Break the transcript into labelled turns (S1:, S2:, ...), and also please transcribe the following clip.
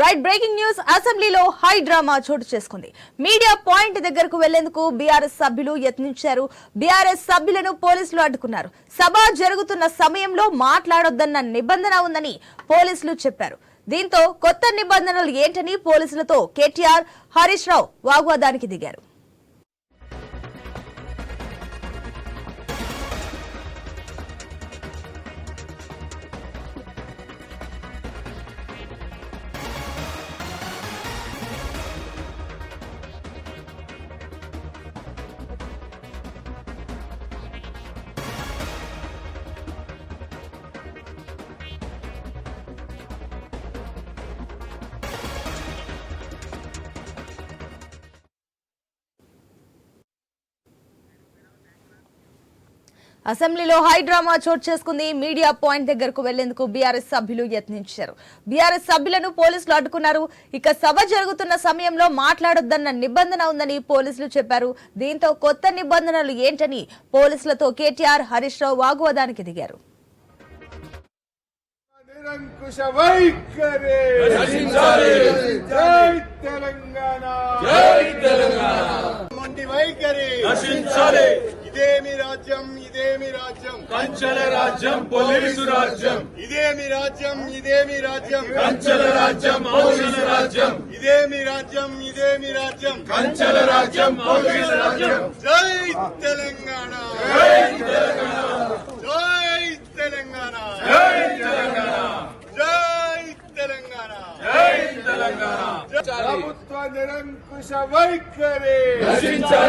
S1: Right breaking news. అసెంబ్లీలో high drama చోటు చేసుకుంది. మీడియా పాయింట్ దగ్గరకు వెళ్ళేందుకు బీఆర్ఎస్ సభ్యులు యత్నించారు. బీఆర్ఎస్ సభ్యులను పోలీసులు అడ్డుకున్నారు. సభ జరుగుతున్న సమయంలో మాట్లాడొద్దన్న నిబంధన ఉందని పోలీసులు చెప్పారు. దీంతో కొత్త నిబంధనలు ఏంటని పోలీసులతో కేటీఆర్ హరీష్ రావు వాగ్వాదానికి దిగారు. అసెంబ్లీలో హై డ్రామా చోటు చేసుకుంది. మీడియా పాయింట్ దగ్గరకు వెళ్ళేందుకు బీఆర్ఎస్ సభ్యులు యత్నించారు. బీఆర్ఎస్ సభ్యులను పోలీసులు అడ్డుకున్నారు. ఇక సభ జరుగుతున్న సమయంలో మాట్లాడొద్దన్న నిబంధన ఉందని పోలీసులు చెప్పారు. దీంతో కొత్త నిబంధనలు ఏంటని పోలీసులతో కేటీఆర్ హరీష్ రావు వాగ్వాదానికి దిగారు.
S2: నిరంకుశ వైఖరి. జై తెలంగాణ.
S3: రాజ్యం
S4: కంచెల రాజ్యం పోలీసు రాజ్యం
S3: ఇదేమి రాజ్యం ఇదేమి రాజ్యం
S4: కంచెల రాజ్యం పోలీసు రాజ్యం
S3: ఇదేమి రాజ్యం ఇదేమి రాజ్యం
S4: కంచెల రాజ్యం పోలీసు రాజ్యం
S3: జై తెలంగాణ జై తెలంగాణ
S4: జై తెలంగాణ
S3: జై తెలంగాణ
S4: జై తెలంగాణ
S2: ప్రభుత్వ నిరంకుశ వైఖరి
S4: నశించాలి